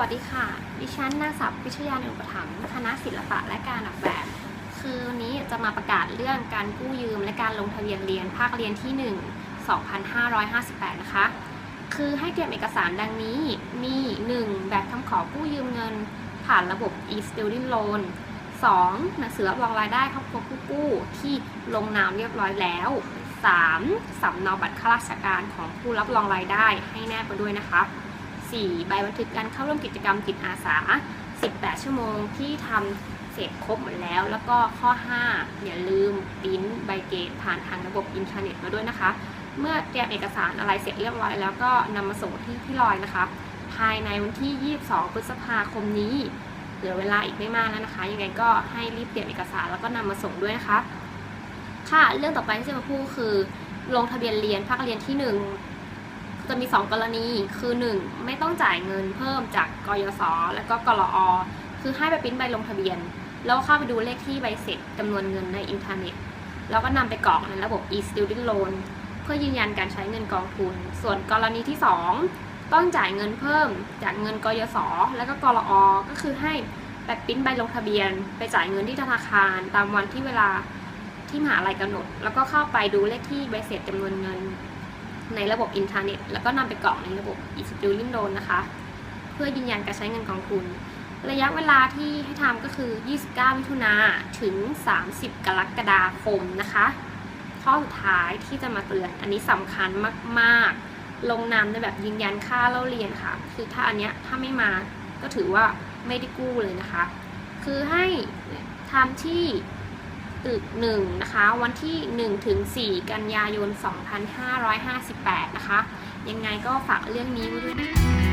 วัสดีค่ะ ดิฉันนางสาวพิชยาหนึ่งอุปถัมภ์คณะศิลปะและการออกแบบ คือวันนี้จะมาประกาศเรื่องการกู้ยืมและการลงทะเบียนเรียนภาคเรียนที่ 1 2558 นะคะ คือให้เตรียมเอกสารดังนี้ มี 1. แบบคำขอกู้ยืมเงิน ผ่านระบบ e-student loan 2. หนังสือรับรองรายได้ครอบครัวผู้กู้ที่ลงนามเรียบร้อยแล้ว 3. สำเนาบัตรข้าราชการของผู้รับรองรายได้ให้แนบไปด้วยนะคะ 4. ใบบันทึกการเข้าร่วมกิจกรรมจิตอาสา 18 ชั่วโมงที่ทำเสร็จครบหมดแล้ว แล้วก็ข้อ 5 อย่าลืมปริ้นใบเกตผ่านทางระบบอินเทอร์เน็ตมาด้วยนะคะ เมื่อเตรียมเอกสารอะไรเสร็จเรียบร้อยแล้วก็นำมาส่งที่พี่ลอยนะคะ ภายในวันที่ 22 พฤษภาคมนี้เหลือเวลาอีกไม่มากแล้วนะคะ ยังไงก็ให้รีบเตรียมเอกสารแล้วก็นำมาส่งด้วยนะคะ ค่ะเรื่องต่อไปที่จะมาพูดคือลงทะเบียนเรียนภาคเรียนที่ 1 จะมี 2 กรณี คือ 1 ไม่ต้องจ่ายเงินเพิ่มจากกยศและก็กรออคือให้ไปปริ้นใบลงทะเบียน แล้วเข้าไปดูเลขที่ใบเสร็จจำนวนเงินในอินเทอร์เน็ต แล้วก็นำไปกรอกในระบบ e-student loan เพื่อยืนยันการใช้เงินกองทุน ส่วนกรณีที่ 2 ต้องจ่ายเงินเพิ่มจากเงินกยศและก็กรอก็คือให้ไปปริ้นใบลงทะเบียน ไปจ่ายเงินที่ธนาคาร ตามวันที่เวลาที่มหาลัยกำหนด แล้วก็เข้าไปดูเลขที่ใบเสร็จจำนวนเงิน ในระบบอินเทอร์เน็ต แล้วก็นำไปกรอกในระบบ e-student loan นะคะ เพื่อยืนยันการใช้เงินกองทุน ระยะเวลาที่ให้ทำก็คือ 29 มิถุนาถึง 30 กรกฎาคมนะคะ ข้อสุดท้ายที่จะมาเตือน อันนี้สำคัญมากๆ ลงนามในแบบยืนยันค่าเล่าเรียนค่ะ คือถ้าอันเนี้ยถ้าไม่มาก็ถือว่าไม่ได้กู้เลยนะคะ คือให้ทำที่ ตึกหนึ่งนะคะวันที่ 1 ถึง 4 กันยายน 2558 นะคะ ยังไงก็ฝากเรื่องนี้ไว้ด้วยนะคะ